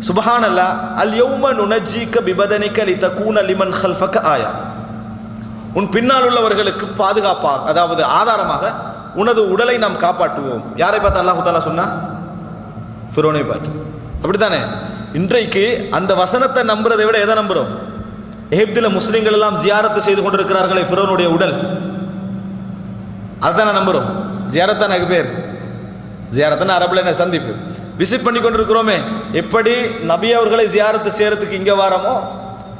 சுபஹான் அல்லா அல் யௌம நுனஜீக்க பிபதனிக்க லி லிமன் ஹல்ஃபக்க ஆயா உன் பின்னால் உள்ளவர்களுக்கு பாதுகாப்பாக அதாவது ஆதாரமாக உனது உடலை நாம் காப்பாற்றுவோம். யாரை பார்த்து அல்லாஹு தாலா சொன்னா? ஃபிரோனை பார்த்து. அப்படித்தானே? இன்றைக்கு அந்த வசனத்தை நம்புறதை விட எதை நம்புறோம்? எகிப்தில் முஸ்லிம்கள் எல்லாம் ஜியாரத்து செய்து கொண்டிருக்கிறார்களே ஃபிரோனுடைய உடல். அதுதான் நம்புறோம்? ஜியாரத்தான் எனக்கு பேர்? ஜியாரத்தான் அரபில் என்ன? சந்திப்பு. விசிட் பண்ணி கொண்டிருக்கிறோமே. எப்படி நபி அவர்களை ஜியாரத்து செய்கிறதுக்கு இங்கே வாரமோ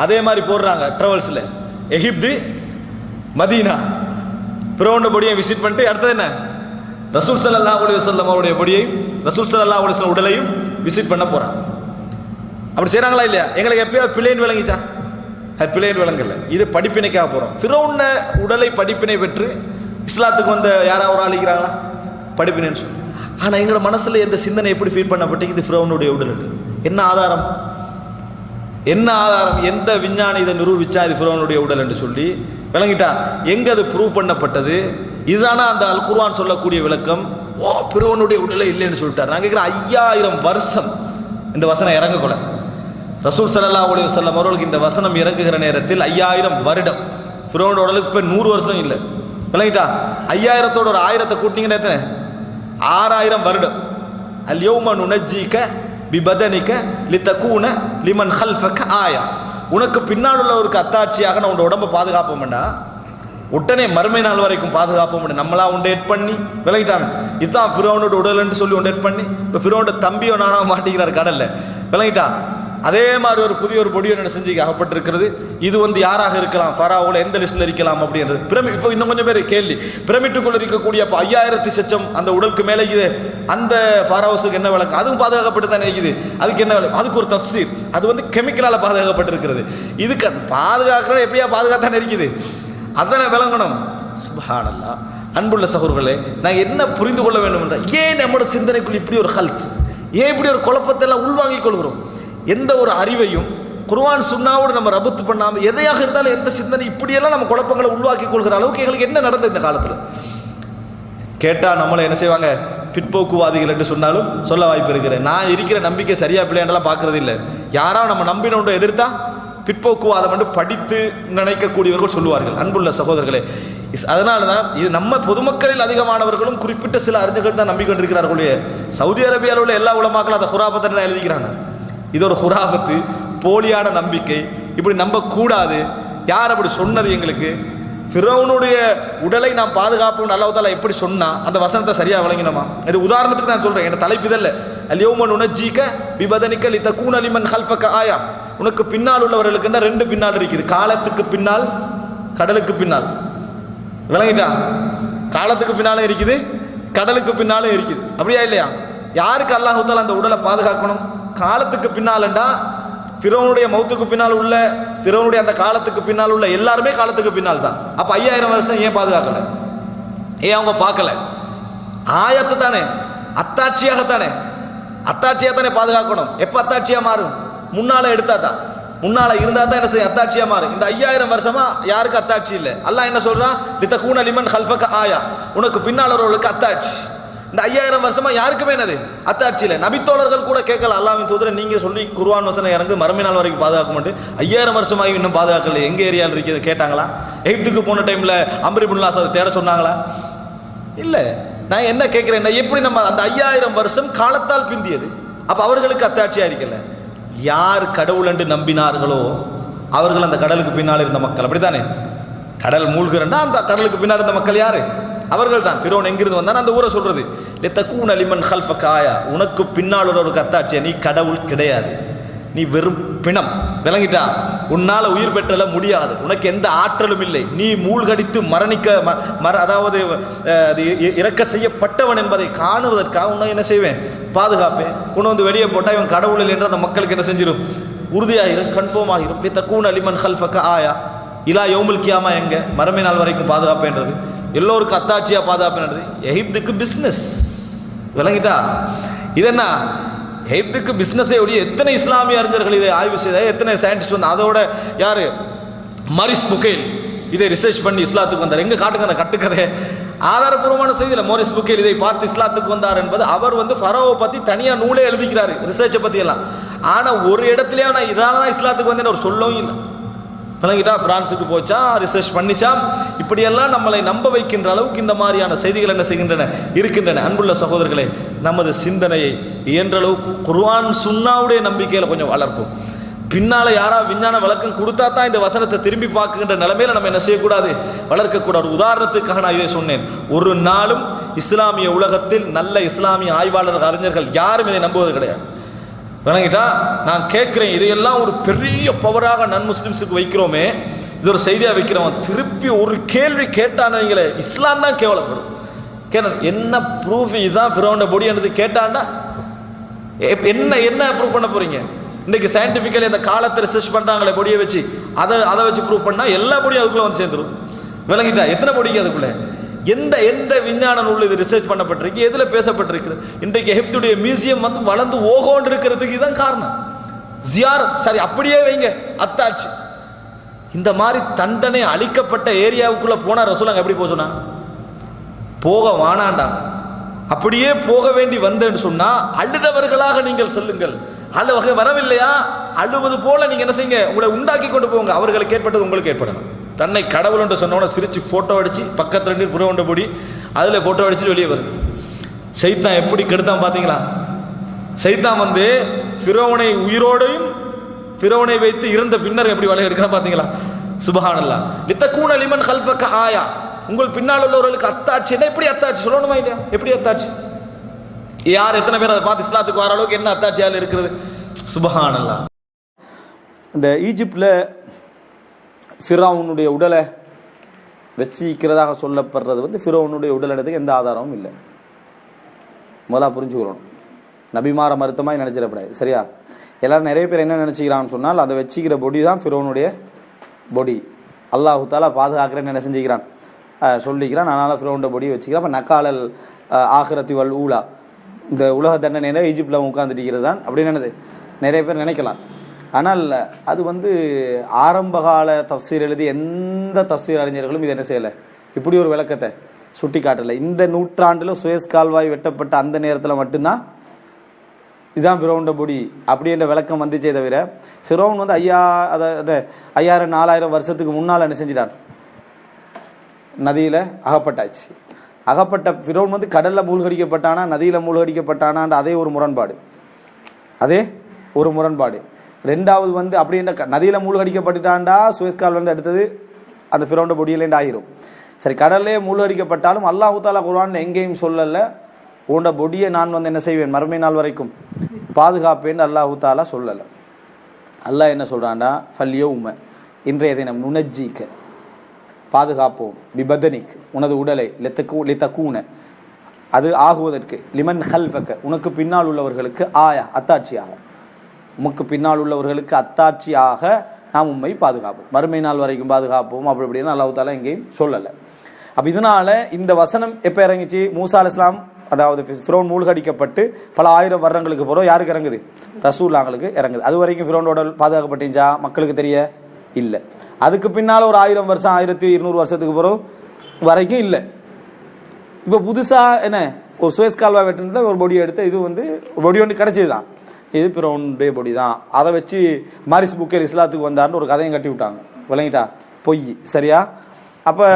அதே மாதிரி போடுறாங்க ட்ராவல்ஸில் எகிப்து மதீனா. பிறோண்ட பொடியை விசிட் பண்ணிட்டு அடுத்தது என்ன? ரசூல் சல்லா அலி வல்லம் அவருடைய பொடியையும் ரசூல் சல்லா அலி வல்லம் உடலையும் விசிட் பண்ண போகிறான் அப்படி செய்கிறாங்களா இல்லையா? எங்களுக்கு எப்பயோ பிள்ளைன்னு விளங்கிச்சா? அது பிள்ளைன்னு விளங்கல. இது படிப்பினைக்காக போகிறோம் ஃபிரௌன்ன உடலை படிப்பினை பெற்று இஸ்லாத்துக்கு வந்த யாராவது ஒரு ஆளிக்கிறாங்களா படிப்பினைன்னு சொல்லி. ஆனால் எங்களோட மனசில் எந்த சிந்தனை எப்படி ஃபீல் பண்ணப்பட்டு இது ஃபிரௌனுடைய உடல் என்ன ஆதாரம்? என்ன ஆதாரம்? எந்த விஞ்ஞானி இதை நிரூபிச்சா இது ஃபிரௌனுடைய உடல் என்று சொல்லி விளங்கிட்டா? எங்கே அது ப்ரூவ் பண்ணப்பட்டது? இதுதானா அந்த அல் குர்வான் சொல்லக்கூடிய விளக்கம்? ஓ பிறவனுடைய உடலே இல்லைன்னு சொல்லிட்டார். நான் கேட்குறேன் ஐயாயிரம் வருஷம் இந்த வசனம் இறங்கக்கூட ரசூல் சல்லா அலைஹி வஸல்லம் அவர்களுக்கு இந்த வசனம் இறங்குகிற நேரத்தில் ஐயாயிரம் வருடம். ஃபிரோனோட உடலுக்கு இப்போ நூறு வருஷம் இல்லை. விளங்கிட்டா? ஐயாயிரத்தோட ஒரு ஆயிரத்தை கூட்டிங்கன்னா எத்தனை? ஆறாயிரம் வருடம். அல் யௌம நுனஜ்ஜீக பிபதனிக்க லித்தகூன லிமன் ஹல்ஃபக்க ஆயா. உனக்கு பின்னால் உள்ளவருக்கு அத்தாட்சியாக நான் உன்னோட உடம்பை பாதுகாப்போம்டா. உடனே மறுமை நாள் வரைக்கும் பாதுகாப்போம் நம்மளா எட் பண்ணி விளங்கிட்டானு. இதுதான் ஃபிரோனோட உடல்ன்னு சொல்லி உண்டேட் பண்ணி இப்போ ஃபிரோனோட தம்பியோ நானா மாட்டிக்கிறார் கடலில். விளங்கிட்டா? அதே மாதிரி ஒரு புதிய ஒரு பொடியோ என்ன செஞ்சு அகப்பட்டிருக்கிறது. இது வந்து யாராக இருக்கலாம்? ஃபராவோல எந்த லிஸ்ட்ல இருக்கலாம் அப்படின்றது. பிரமி இப்போ இன்னும் கொஞ்சம் பேர் கேள்வி. பிரமிட்டுக்குள்ள இருக்கக்கூடிய அப்போ ஐயாயிரத்தி சச்சம் அந்த உடலுக்கு மேலே இது அந்த ஃபாராவுஸுக்கு என்ன விளக்கம்? அதுவும் பாதுகாக்கப்பட்டு தானே இருக்குது. அதுக்கு என்ன விளக்கம்? அதுக்கு ஒரு தஃசீர் அது வந்து கெமிக்கலால் பாதுகாக்கப்பட்டிருக்கிறது. இதுக்கு பாதுகாக்கிற எப்படியா பாதுகாத்தானே இருக்குது? அதனை விளங்கணும். சுபஹானல்லா. அன்புள்ள சகோர்களே நான் என்ன புரிந்து கொள்ள வேண்டும் என்றால் ஏன் நம்மளோட சிந்தனைக்குள் இப்படி ஒரு ஹெல்த் ஏன் இப்படி ஒரு குழப்பத்தை எல்லாம் உள்வாங்கிக் கொள்கிறோம்? எந்த ஒரு அறிவையும் குர்வான் சுண்ணாவோடு நம்ம ரபத்து பண்ணாமல் எதையாக இருந்தாலும் எந்த சிந்தனை இப்படியெல்லாம் நம்ம குழப்பங்களை உள்வாக்கி கொள்கிற அளவுக்கு எங்களுக்கு என்ன நடந்தது இந்த காலத்தில்? கேட்டால் நம்மளை என்ன செய்வாங்க? பிற்போக்குவாதிகள் என்று சொன்னாலும் சொல்ல வாய்ப்பு இருக்கிறேன் நான் இருக்கிற நம்பிக்கை சரியா பிள்ளையாண்டெல்லாம் பார்க்கறது இல்லை. யாராவது நம்ம நம்பினோண்டோ எதிர்த்தா பிற்போக்குவாதம் என்று படித்து நினைக்கக்கூடியவர்கள் சொல்லுவார்கள். அன்புள்ள சகோதரர்களே இஸ் அதனால தான் இது நம்ம பொதுமக்களில் அதிகமானவர்களும் குறிப்பிட்ட சில அறிஞர்கள் தான் நம்பிக்கொண்டிருக்கிறார்களே. சவுதி அரேபியாவில் உள்ள எல்லா உலமாக்களும் அந்த ஹுராபத்தை தான் எழுதிக்கிறாங்க. இது ஒரு ஹுராபத்து போலியான நம்பிக்கை. இப்படி நம்பக்கூடாது. யார் அப்படி சொன்னது எங்களுக்கு? ஃபிரௌனுடைய உடலை நாம் பாதுகாப்போம் அல்லாஹ் எப்படி சொன்னா அந்த வசனத்தை சரியாக விளங்கினோமா? இது உதாரணத்துக்கு நான் சொல்கிறேன் என் தலைப்பு இதல்ல. அல்யோமன் உணர்ஜிக்க பிபதனிக்க லித்த தக்கூன லிமன் ஆயா. உனக்கு பின்னால் உள்ளவர்களுக்குன்னா ரெண்டு பின்னால் இருக்குது. காலத்துக்கு பின்னால் கடலுக்கு பின்னால். விளங்கிட்டா? காலத்துக்கு பின்னாலும் இருக்குது கடலுக்கு பின்னாலும் இருக்குது. அப்படியா இல்லையா? யாருக்கு அல்லாஹத்தால் அந்த உடலை பாதுகாக்கணும்? காலத்துக்கு பின்னாலண்டா ஃபிரோனுடைய மௌத்துக்கு பின்னால் உள்ள பிறவனுடைய அந்த காலத்துக்கு பின்னால் உள்ள எல்லாருமே காலத்துக்கு பின்னால் தான் அப்போ ஐயாயிரம் வருஷம் ஏன் பாதுகாக்கல? ஏன் அவங்க பார்க்கல? ஆயத்து தானே அத்தாட்சியாகத்தானே அத்தாட்சியாக தானே பாதுகாக்கணும். எப்போ அத்தாட்சியாக மாறும்? முன்னால் எடுத்தா தான் முன்னால் இருந்தால் தான் என்ன செய்யும்? அத்தாட்சியாக மாறும். இந்த ஐயாயிரம் வருஷமாக யாருக்கு அத்தாட்சி இல்லை? அல்லாஹ் என்ன சொல்கிறான் லித்த கூன் லிமன் ஹல்ஃபக்க ஆயா. உனக்கு பின்னால் உள்ளவர்களுக்கு அத்தாட்சி. இந்த ஐயாயிரம் வருஷமா யாருக்குமே என்னது? அத்தாட்சியில். நபித்தோழர்கள் கூட கேட்கல அல்லாவின் தூதரை நீங்க சொல்லி குருவான் வசனம் இறங்கு மறுமை நாள் வரைக்கும் பாதுகாக்க மாட்டேன். ஐயாயிரம் வருஷமாகி இன்னும் பாதுகாக்கல. எங்க ஏரியாவில் இருக்கிறது கேட்டாங்களா? எகிப்துக்கு போன டைம்ல அம்பரி புல்லாஸ் அதை தேட சொன்னாங்களா? இல்லை. நான் என்ன கேட்குறேன்னா எப்படி நம்ம அந்த ஐயாயிரம் வருஷம் காலத்தால் பிந்தியது? அப்போ அவர்களுக்கு அத்தாட்சியாக இருக்கல. யார் கடவுள் என்று நம்பினார்களோ அவர்கள் அந்த கடலுக்கு பின்னால் இருந்த மக்கள். அப்படித்தானே? கடல் மூழ்கிறண்டா அந்த கடலுக்கு பின்னால் இருந்த மக்கள் யாரு? அவர்கள் தான் பிறோன் எங்கிருந்து வந்தான்? அந்த ஊரை சொல்றது. லெத்தக்கூன் அலிமன் ஹல்ஃப காயா உனக்கு பின்னால் ஒரு கத்தாட்சியா நீ கடவுள் கிடையாது. நீ வெறும் பிணம். விளங்கிட்டா? உன்னால் உயிர் பெற்றல முடியாது. உனக்கு எந்த ஆற்றலும் இல்லை. நீ மூழ்கடித்து மரணிக்க ம- மர அதாவது அது இ- இறக்க செய்யப்பட்டவன் என்பதை காணுவதற்காக உன்னை என்ன செய்வேன்? பாதுகாப்பேன். கொண்டு வந்து வெளியே போட்டால் இவன் கடவுள் இல்லை என்று அந்த மக்களுக்கு என்ன செஞ்சிடும் உறுதியாகிரும் கன்ஃபார்ம் ஆகிரும். இப்படி தக்கூன் அலிமன் ஹல்ஃபக்க ஆயா. இலா யோமுல் கியாமா எங்கே? மரமே நாள் வரைக்கும் பாதுகாப்பேன்றது. எல்லோருக்கும் அத்தாட்சியாக நடந்தது. எகிப்துக்கு பிஸ்னஸ் விளங்கிட்டா? இது என்ன? எகிப்துக்கு பிஸ்னஸே ஒழிய எத்தனை இஸ்லாமிய அறிஞர்கள் இதை ஆய்வு செய்த எத்தனை சயின்டிஸ்ட் வந்து அதோட யார்? மரிஸ் புகேல் இதை ரிசர்ச் பண்ணி இஸ்லாத்துக்கு வந்தார். எங்கே காட்டுங்க அந்த கட்டுக்கதை? ஆதாரபூர்வமான செய்தியில் மோரிஸ் புக்கேல் இதை பார்த்து இஸ்லாத்துக்கு வந்தார் என்பது அவர் வந்து ஃபரோவை பற்றி தனியாக நூலே எழுதிக்கிறாரு ரிசர்ச்சை பற்றியெல்லாம் ஆனால் ஒரு இடத்துலையே நான் இதனால தான் இஸ்லாத்துக்கு வந்தேன்னு ஒரு சொல்லவும் இல்லை. விளங்கிட்டா பிரான்ஸுக்கு போச்சா ரிசர்ச் பண்ணிச்சாம் இப்படியெல்லாம் நம்மளை நம்ப வைக்கின்ற அளவுக்கு இந்த மாதிரியான செய்திகள் என்ன செய்கின்றன? இருக்கின்றன. அன்புள்ள சகோதரர்களே நமது சிந்தனையை இயன்ற அளவுக்கு குர்வான் சுன்னாவுடைய நம்பிக்கையில் கொஞ்சம் வளர்ப்போம். பின்னால யாரா விஞ்ஞான விளக்கம் கொடுத்தா தான் இந்த வசனத்தை திரும்பி பார்க்குகின்ற நிலைமையில நம்ம என்ன செய்யக்கூடாது? வளர்க்கக்கூடாது. உதாரணத்துக்காக நான் இதை சொன்னேன். ஒரு நாளும் இஸ்லாமிய உலகத்தில் நல்ல இஸ்லாமிய ஆய்வாளர்கள் அறிஞர்கள் யாரும் இதை நம்புவது கிடையாது. விளங்கிட்டா நான் கேட்குறேன் இதையெல்லாம் ஒரு பெரிய பவராக நன் முஸ்லிம்ஸுக்கு வைக்கிறோமே இது ஒரு செய்தியாக வைக்கிறவன் திருப்பி ஒரு கேள்வி கேட்டானவங்களே இஸ்லாம் தான் கேவலப்படும். கேட்ட என்ன ப்ரூஃப் இதுதான் ஃபிரோன பொடி என்னது கேட்டான்னா? என்ன என்ன ப்ரூவ் பண்ண போறீங்க? இன்னைக்கு சயின்டிஃபிக்கலி அந்த காலத்தை ரிசர்ச் பண்ணுறாங்களே பொடியை வச்சு அதை அதை வச்சு ப்ரூவ் பண்ணால் எல்லா பொடியும் அதுக்குள்ளே வந்து சேர்ந்துரும். விளங்கிட்டா எத்தனை பொடிக்கு அதுக்குள்ளே? எந்த எந்த விஞ்ஞான நூல் இது ரிசர்ச் பண்ணப்பட்டிருக்கு எதில் பேசப்பட்டிருக்குது இன்றைக்கு எகிப்துடைய மியூசியம் வந்து வளர்ந்து ஓகோன்னு இருக்கிறதுக்கு இதுதான் காரணம். ஜியாரத் சரி அப்படியே வைங்க அத்தாட்சி. இந்த மாதிரி தண்டனை அழிக்கப்பட்ட ஏரியாவுக்குள்ளே போனால் ரசூலாங்க எப்படி போக சொன்னாங்க போக வானாண்டாங்க அப்படியே போக வேண்டி வந்தேன்னு சொன்னால் அழுதவர்களாக நீங்கள் செல்லுங்கள். அழு வகை வரவில்லையா? அழுவது போல நீங்கள் என்ன செய்யுங்க? உங்களை உண்டாக்கி கொண்டு போங்க. அவர்களுக்கு ஏற்பட்டது உங்களுக்கு ஏற்படணும். தன்னை கடவுள் என்று சொன்னவன சிரித்து ஃபோட்டோ அடித்து பக்கத்தில் ரெண்டு புறவண்ட பொடி அதில் ஃபோட்டோ அடிச்சுட்டு வெளியே வருது. சைத்தான் எப்படி கெடுத்தான் பார்த்தீங்களா சைத்தான் வந்து ஃபிரோவனை உயிரோடையும் ஃபிரோவனை வைத்து இருந்த பின்னர் எப்படி வலை எடுக்கிறான் பார்த்தீங்களா சுபஹானல்லா. லித்தக்கூன லிமன் ஹல்பக்க ஆயா. உங்கள் பின்னால் உள்ளவர்களுக்கு அத்தாட்சி. என்ன எப்படி அத்தாட்சி? சொல்லணுமா இல்லையா? எப்படி அத்தாட்சி? யார் எத்தனை பேர் அதை பார்த்து இஸ்லாத்துக்கு வர அளவுக்கு என்ன அத்தாட்சியால் இருக்கிறது? சுபஹானல்லா. இந்த ஈஜிப்டில் ஃபிரௌனுடைய உடலை வச்சிக்கிறதாக சொல்லப்படுறது வந்து ஃபிரோனுடைய உடல் எந்த ஆதாரமும் இல்லை. முதலாக புரிஞ்சுக்கிறோம். நபிமார மருத்துவமாக நினைச்சிடக்கூடாது சரியா? எல்லாரும் நிறைய பேர் என்ன நினைச்சுக்கிறான்னு சொன்னால் அதை வச்சிக்கிற பொடி தான் ஃபிரோனுடைய பொடி அல்லாஹு தாலா பாதுகாக்கிறேன்னு என்ன செஞ்சுக்கிறான்? சொல்லிக்கிறான் அதனால் ஃபிரோனுடைய பொடி வச்சுக்கிறான். அப்போ நக்காலல் அஹ், ஆகிரத்தி வல் ஊலா. இந்த உலக தண்டனையில ஈஜிப்டில் உட்காந்துட்டு தான். அப்படின்னு நினைது நிறைய பேர் நினைக்கலாம். ஆனால் அது வந்து ஆரம்பகால தஃசீர் எழுதி எந்த தஃசீர் அறிஞர்களும் இது என்ன செய்யலை. இப்படி ஒரு விளக்கத்தை சுட்டி காட்டலை இந்த நூற்றாண்டில் சுயஸ் கால்வாய் வெட்டப்பட்ட அந்த நேரத்தில் மட்டும்தான் இதுதான் ஃபிரௌண்ட பொடி அப்படின்ற விளக்கம் வந்துச்சே தவிர ஃபிரௌன் வந்து ஐயா அதாவது ஐயாயிரம் நாலாயிரம் வருஷத்துக்கு முன்னால் என்ன செஞ்சிட்டார்? நதியில் அகப்பட்டாச்சு. அகப்பட்ட ஃபிரௌன் வந்து கடலில் மூழ்கடிக்கப்பட்டானா நதியில் மூழ்கடிக்கப்பட்டானான்ற அதே ஒரு முரண்பாடு. அதே ஒரு முரண்பாடு. ரெண்டாவது வந்து அப்படின்ற க- நதியில மூழ்கடிக்கப்பட்டுட்டாண்டா சுயஸ்கால் வந்து அடுத்தது அந்த ஃபிரௌண்ட பொடியிலேண்டு ஆயிரும். சரி கடல்லே மூழ்கடிக்கப்பட்டாலும் அல்லாஹு தாலா எங்கேயும் சொல்லலை. உண்ட பொடியை நான் வந்து என்ன செய்வேன்? மறுமை நாள் வரைக்கும் பாதுகாப்பேன்னு அல்லாஹு தாலா அல்லாஹ் என்ன சொல்கிறாண்டா ஃபல்யோ உமை இன்றைய தினம் நுணஜிக்க பாதுகாப்போம் பிபதனிக் உனது உடலை லெத்தக்கு லித்தக்கூன அது ஆகுவதற்கு லிமன் ஹல்ஃபக்க உனக்கு பின்னால் உள்ளவர்களுக்கு ஆயா அத்தாட்சியாகும். உமக்கு பின்னால் உள்ளவர்களுக்கு அத்தாட்சியாக நாம் உண்மை பாதுகாப்போம். மறுமை நாள் வரைக்கும் பாதுகாப்போம். அப்படி இப்படின்னு அல்லாஹால எங்கேயும் சொல்லலை. அப்ப இதனால இந்த வசனம் எப்ப இறங்குச்சு? மூசா அலைஹிஸ் அதாவது ஃபிரோன் மூழ்கடிக்கப்பட்டு பல ஆயிரம் வருடங்களுக்கு போகிறோம் யாருக்கு இறங்குது? ரசூல்லாங்களுக்கு இறங்குது. அது வரைக்கும் ஃபிரோனோட பாதுகாக்கப்பட்டுச்சா மக்களுக்கு தெரிய இல்லை. அதுக்கு பின்னால் ஒரு ஆயிரம் வருஷம் ஆயிரத்தி இருநூறு வருஷத்துக்கு பிறகு வரைக்கும் இல்லை. இப்போ புதுசாக என்ன? ஒரு சுயஸ் கால்வாய் வெட்டினதில் ஒரு பொடி எடுத்து இது வந்து பொடி ஒன்று கிடச்சிது தான் இது பிறவனுடைய பொடி தான் அதை வச்சு மாரிஸ் புக்கர் இஸ்லாத்துக்கு வந்தார்னு ஒரு கதையும் கட்டி விட்டாங்க. விளங்கிட்டா? பொய். சரியா? அப்போ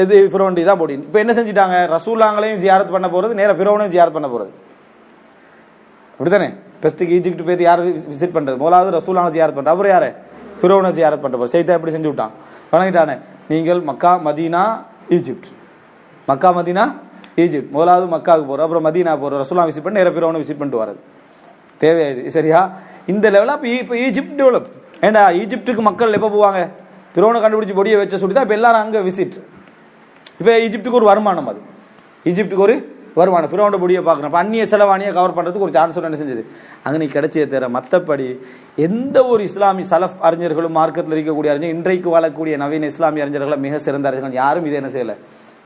எது ஃபிரோண்டி தான் பொடி இப்போ என்ன செஞ்சிட்டாங்க? ரசூலாங்களையும் ஜியாரத் பண்ண போகிறது நேராக ஃபிரோனையும் ஜியாரத் பண்ண போகிறது அப்படித்தானே? பெஸ்ட்டுக்கு ஈஜிப்ட் போய் யார் விசிட் பண்ணுறது முதலாவது ரசூலான ஜியாரத் பண்ணுறது அப்புறம் யார்? ஃபிரோனை ஜியாரத் பண்ற போகிறது செய்தா எப்படி செஞ்சு விட்டான்? வணங்கிட்டானே நீங்கள் Mecca Medina Egypt. Mecca Medina Egypt. முதலாவது மக்காவுக்கு போகிறோம் அப்புறம் மதீனா போகிறோம் ரசூலா விசிட் பண்ணி நேராக ஃபிரோனை விசிட் பண்ணிட்டு வரது தேவையாது சரியா? இந்த லெவலில் அப்போ இப்போ ஈஜிப்ட் டெவலப் ஏண்டா ஈஜிப்டுக்கு மக்கள் எப்போ போவாங்க? ஃபிரோனை கண்டுபிடிச்சி பொடியை வச்ச சொல்லி தான் இப்போ எல்லாரும் அங்கே விசிட் இப்போ ஈஜிப்டுக்கு ஒரு வருமானம் அது. ஈஜிப்டுக்கு ஒரு வருமானம். ஃபிரோனோட பொடியை பார்க்குறோம் இப்போ அந்நிய செலவாணியை கவர் பண்ணுறதுக்கு ஒரு சான்ஸ் என்ன செஞ்சது? அங்கே நீ கிடைச்சே தர மற்றபடி எந்த ஒரு இஸ்லாமிய சலஃப் அறிஞர்களும் மார்க்கத்தில் இருக்கக்கூடிய அறிஞர் இன்றைக்கு வாழக்கூடிய நவீன இஸ்லாமிய அறிஞர்களை மிக சிறந்த அறிஞர்கள். யாரும் இதை என்ன செய்யலை?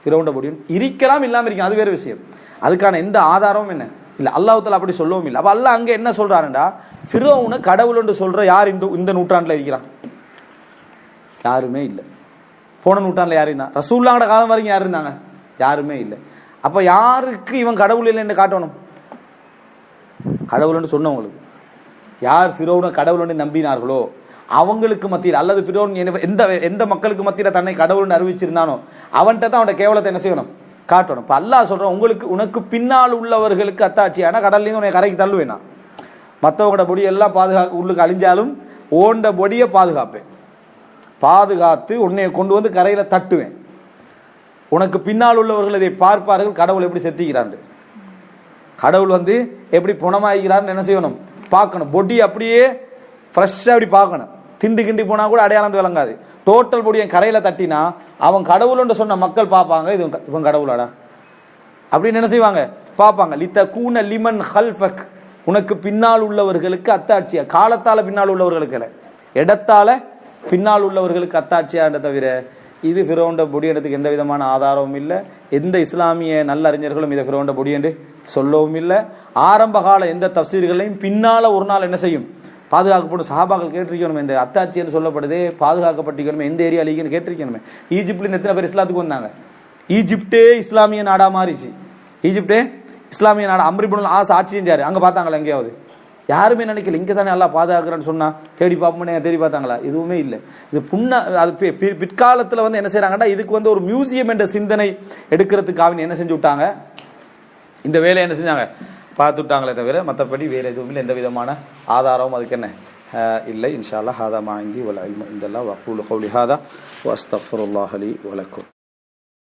ஃபிரோண்ட பொடியும் இருக்கலாம் இல்லாமல் இருக்கும் அது வேறு விஷயம். அதுக்கான எந்த ஆதாரமும் என்ன? இல்லை அல்லாஹத்தில் அப்படி சொல்லவும் இல்லை. அப்போ அல்லாஹ் அங்கே என்ன சொல்றாருண்டா ஃபிரோவுனை கடவுள் என்று சொல்கிற யார் இந்த இந்த நூற்றாண்டில் இருக்கிறான்? யாருமே இல்லை. போன நூற்றாண்டில் யார் இருந்தான்? ரசூல்லாங்கட காலம் வரைக்கும் யார் இருந்தாங்க? யாருமே இல்லை. அப்போ யாருக்கு இவன் கடவுள் இல்லைன்னு காட்டணும்? கடவுள்னு சொன்னவங்களுக்கு யார் ஃபிரோனை கடவுள்னு நம்பினார்களோ அவங்களுக்கு மத்தியில் அல்லது ஃபிரோன் என்ன- எந்த எந்த மக்களுக்கு மத்தியில் தன்னை கடவுள்னு அறிவிச்சிருந்தானோ அவன்கிட்ட தான் அவனோட கேவலத்தை என்ன செய்யணும்? காட்டணும். இப்போ அல்லாஹ் சொல்கிறோம் உங்களுக்கு உனக்கு பின்னால் உள்ளவர்களுக்கு அத்தாட்சியான கடல்லேருந்து உன்னை கரைக்கு தள்ளுவேன்? நான் மற்றவங்களோட பொடி எல்லாம் பாதுகாக்க உள்ளுக்கு அழிஞ்சாலும் ஓண்ட பொடியை பாதுகாப்பேன். பாதுகாத்து உன்னை கொண்டு வந்து கரையில் தட்டுவேன். உனக்கு பின்னால் உள்ளவர்கள் இதை பார்ப்பார்கள் கடவுள் எப்படி செத்திக்கிறான் கடவுள் வந்து எப்படி புணமாகிறான்னு என்ன செய்யணும்? பார்க்கணும். பொடி அப்படியே ஃப்ரெஷ்ஷாக அப்படி பார்க்கணும். திண்டு கிண்டி போனால் கூட அடையாளம் விளங்காது. டோட்டல் பொடியை கரையில் தட்டினா அவன் கடவுள்னு சொன்ன மக்கள் பார்ப்பாங்க இது இவன் கடவுளாடா. அப்படின்னு என்ன செய்வாங்க? பார்ப்பாங்க. லித்த கூன லிமன் ஹல்ஃபக். உனக்கு பின்னால் உள்ளவர்களுக்கு அத்தாட்சியா? காலத்தால் பின்னால் உள்ளவர்களுக்கு இல்லை. இடத்தால பின்னால் உள்ளவர்களுக்கு அத்தாட்சியான்ற தவிர இது ஃபிரோண்ட பொடியெடுத்துக்கு எந்த விதமான ஆதாரமும் இல்லை. எந்த இஸ்லாமிய நல்ல அறிஞர்களும் இதை ஃபிரோண்ட பொடி என்று சொல்லவும் இல்லை. ஆரம்ப கால எந்த தப்சீர்களையும் பின்னால் ஒரு நாள் என்ன செய்யும்? பாதுகாக்கப்படும் சஹாபாக்கள் கேட்டிருக்கணுமே இந்த அத்தாட்சின்னு சொல்லப்படுதே பாதுகாக்கப்பட்டிருக்கணுமே எந்த ஏரியா லீக்னு கேட்டிருக்கணுமே. ஈஜிப்ட்ல எத்தனை பேர் இஸ்லாத்துக்கு வந்தாங்க? ஈஜிப்டே இஸ்லாமிய நாடாக மாறிச்சு. ஈஜிப்டே இஸ்லாமிய நாடு அம்ரிபுல் ஆஸ் ஆட்சி செஞ்சார். அங்கே பார்த்தாங்களா எங்கேயாவது? யாருமே நினைக்கல இங்கே தானே நல்லா பாதுகாக்கிறேன்னு சொன்னால் தேடி பார்ப்போம்னு தேடி பார்த்தாங்களா? எதுவுமே இல்லை. இது புண்ண அது பிற்காலத்தில் வந்து என்ன செய்கிறாங்கன்னா இதுக்கு வந்து ஒரு மியூசியம் என்ற சிந்தனை எடுக்கிறதுக்காக என்ன செஞ்சு விட்டாங்க? இந்த வேலையை என்ன செஞ்சாங்க? பார்த்துட்டாங்களே தவிர மற்றபடி வேறு எதுவும் இல்லை எந்த விதமான ஆதாரமும் அதுக்கு என்ன இல்லை. இன்ஷா அல்லாஹ் ஹாதா மாந்தி வல இந்த இந்தல்லா ஹவுலி ஹாதா வஸ்தஃபுருல்லாஹ் வலக்கும்